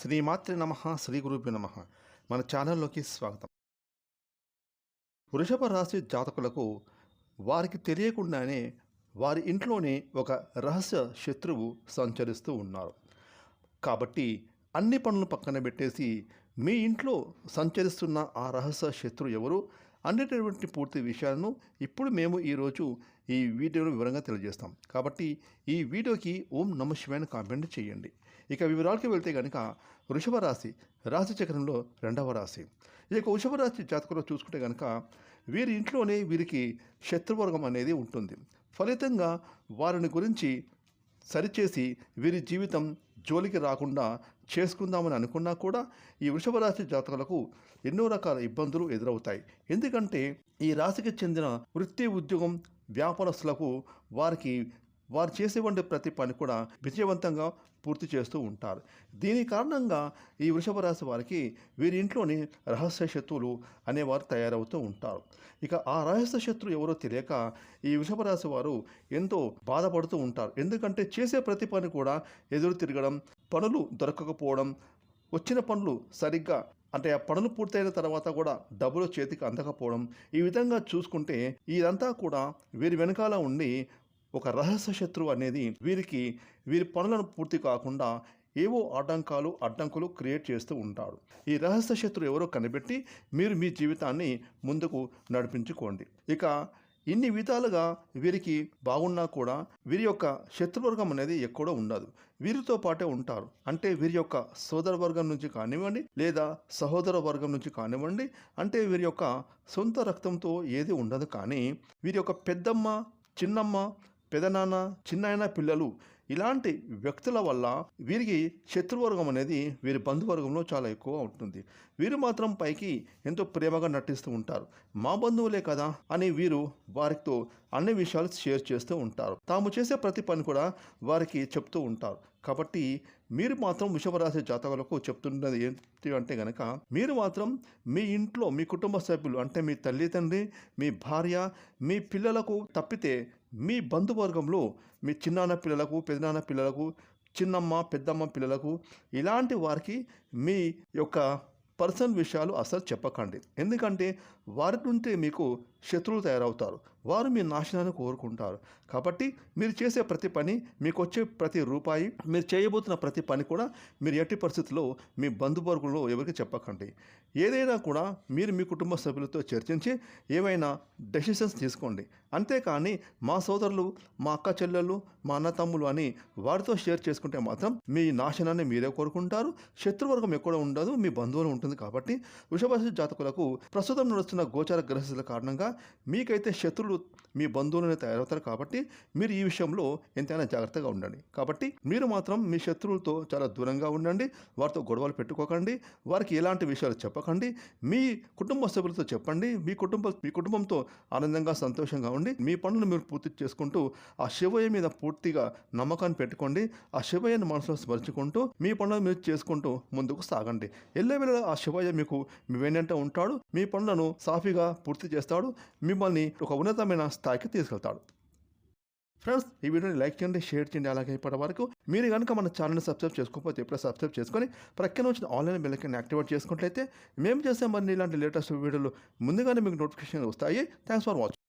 శ్రీమాతృ నమ శ్రీ గురుభ్యు నమ. మన ఛానల్లోకి స్వాగతం. వృషభ రాశి జాతకులకు వారికి తెలియకుండానే వారి ఇంట్లోనే ఒక రహస్య శత్రువు సంచరిస్తూ ఉన్నారు. కాబట్టి అన్ని పనులు పక్కన పెట్టేసి మీ ఇంట్లో సంచరిస్తున్న ఆ రహస్య శత్రువు ఎవరు? అనేటటువంటి పూర్తి విషయాలను ఇప్పుడు మేము ఈరోజు ఈ వీడియోలో వివరంగా తెలియజేస్తాం. కాబట్టి ఈ వీడియోకి ఓం నమ శివాయని కామెంట్ చేయండి. ఇక వివరాలకి వెళ్తే కనుక వృషభ రాశి రాశి చక్రంలో రెండవ రాశి. ఈ యొక్క వృషభ రాశి జాతకంలో చూసుకుంటే కనుక వీరి ఇంట్లోనే వీరికి శత్రువర్గం అనేది ఉంటుంది. ఫలితంగా వారిని గురించి సరిచేసి వీరి జీవితం జోలికి రాకుండా చేసుకుందామని అనుకున్నా కూడా ఈ వృషభ రాశి జాతకులకు ఎన్నో రకాల ఇబ్బందులు ఎదురవుతాయి. ఎందుకంటే ఈ రాశికి చెందిన వృత్తి ఉద్యోగం వ్యాపారస్తులకు వారికి వారు చేసేటువంటి ప్రతి పని కూడా విజయవంతంగా పూర్తి చేస్తూ ఉంటారు. దీని కారణంగా ఈ వృషభ రాశి వారికి వీరి ఇంట్లోని రహస్య శత్రువులు అనేవారు తయారవుతూ ఉంటారు. ఇక ఆ రహస్య శత్రువు ఎవరో తెలియక ఈ వృషభ రాశి వారు ఎంతో బాధపడుతూ ఉంటారు. ఎందుకంటే చేసే ప్రతి పని కూడా ఎదురు తిరగడం పనులు దొరకకపోవడం వచ్చిన పనులు సరిగ్గా అంటే ఆ పనులు పూర్తయిన తర్వాత కూడా డబ్బులు చేతికి అందకపోవడం ఈ విధంగా చూసుకుంటే ఇదంతా కూడా వీరి వెనకాల ఉండి ఒక రహస్య శత్రువు అనేది వీరికి వీరి పనులను పూర్తి కాకుండా ఏవో ఆటంకాలు అడ్డంకులు క్రియేట్ చేస్తూ ఉంటాడు. ఈ రహస్య శత్రువు ఎవరో కనిపెట్టి మీరు మీ జీవితాన్ని ముందుకు నడిపించుకోండి. ఇక ఇన్ని విధాలుగా వీరికి బాగున్నా కూడా వీరి యొక్క శత్రువర్గం అనేది ఎక్కడో ఉండదు. వీరితో పాటే ఉంటారు. అంటే వీరి యొక్క సోదర వర్గం నుంచి కానివ్వండి లేదా సహోదర వర్గం నుంచి కానివ్వండి అంటే వీరి యొక్క సొంత రక్తంతో ఏది ఉండదు. కానీ వీరి యొక్క పెద్దమ్మ చిన్నమ్మ పెదనాన్న చిన్నాయన పిల్లలు ఇలాంటి వ్యక్తుల వల్ల వీరికి శత్రువర్గం అనేది వీరి బంధువర్గంలో చాలా ఎక్కువ ఉంటుంది. వీరు మాత్రం పైకి ఎంతో ప్రేమగా నటిస్తూ ఉంటారు. మా బంధువులే కదా అని వీరు వారితో అన్ని విషయాలు షేర్ చేస్తూ ఉంటారు. తాము చేసే ప్రతి పని కూడా వారికి చెప్తూ ఉంటారు. కాబట్టి మీరు మాత్రం వృషభరాశి జాతకులకు చెప్తున్నది ఏంటి అంటే కనుక మీరు మాత్రం మీ ఇంట్లో మీ కుటుంబ సభ్యులు అంటే మీ తల్లిదండ్రి మీ భార్య మీ పిల్లలకు తప్పితే మీ బంధువర్గంలో మీ చిన్నాన్న పిల్లలకు పెదనాన్న పిల్లలకు చిన్నమ్మ పెద్దమ్మ పిల్లలకు ఇలాంటి వారికి మీ యొక్క పర్సనల్ విషయాలు అసలు చెప్పకండి. ఎందుకంటే వారి నుండి మీకు శత్రువులు తయారవుతారు. వారు మీ నాశనాన్ని కోరుకుంటారు. కాబట్టి మీరు చేసే ప్రతి పని మీకు వచ్చే ప్రతి రూపాయి మీరు చేయబోతున్న ప్రతి పని కూడా మీరు ఎట్టి పరిస్థితుల్లో మీ బంధువర్గంలో ఎవరికి చెప్పకండి. ఏదైనా కూడా మీరు మీ కుటుంబ సభ్యులతో చర్చించి ఏవైనా డెసిషన్స్ తీసుకోండి. అంతేకాని మా సోదరులు మా అక్క చెల్లెళ్ళు మా అన్న తమ్ములు అని వారితో షేర్ చేసుకుంటే మాత్రం మీ నాశనాన్ని మీరే కోరుకుంటారు. శత్రువర్గం ఎక్కడ ఉండదు మీ బంధువులు ఉంటుంది కాబట్టి వృషభ జాతకులకు ప్రస్తుతం నడుస్తున్న గోచార గ్రహస్థితుల కారణంగా మీకైతే శత్రులు మీ బంధువులనే తయారవుతారు కాబట్టి మీరు ఈ విషయంలో ఎంతైనా జాగ్రత్తగా ఉండండి. కాబట్టి మీరు మాత్రం మీ శత్రువులతో చాలా దూరంగా ఉండండి. వారితో గొడవలు పెట్టుకోకండి. వారికి ఎలాంటి విషయాలు చెప్పకండి. మీ కుటుంబ సభ్యులతో చెప్పండి. మీ కుటుంబ మీ కుటుంబంతో ఆనందంగా సంతోషంగా ఉండి మీ పనులు మీరు పూర్తి చేసుకుంటూ ఆ శివయ్య మీద పూర్తిగా నమ్మకాన్ని పెట్టుకోండి. ఆ శివయ్యను మనసులో స్మరించుకుంటూ మీ పనులను మీరు చేసుకుంటూ ముందుకు సాగండి. ఎల్లవేళ ఆ శివయ్య మీకు మీ వెన్నంటే ఉంటాడు. మీ పనులను సాఫీగా పూర్తి చేస్తాడు. మిమ్మల్ని ఒక ఉన్నతమైన స్థాయికి తీసుకెళ్తాడు. ఫ్రెండ్స్ ఈ వీడియోని లైక్ చేయండి షేర్ చేయండి అలాగే ఇప్పటి వరకు మీరు కనుక మన ఛానల్ని సబ్స్క్రైబ్ చేసుకోకపోతే ఎప్పుడో సబ్స్క్రైబ్ చేసుకొని ప్రక్కన వచ్చిన ఆన్లైన్ బెల్లకి యాక్టివేట్ చేసుకున్నట్లయితే మేము చేసే మరిన్ని ఇలాంటి లేటెస్ట్ వీడియోలు ముందుగానే మీకు నోటిఫికేషన్ వస్తాయి. Thanks for watching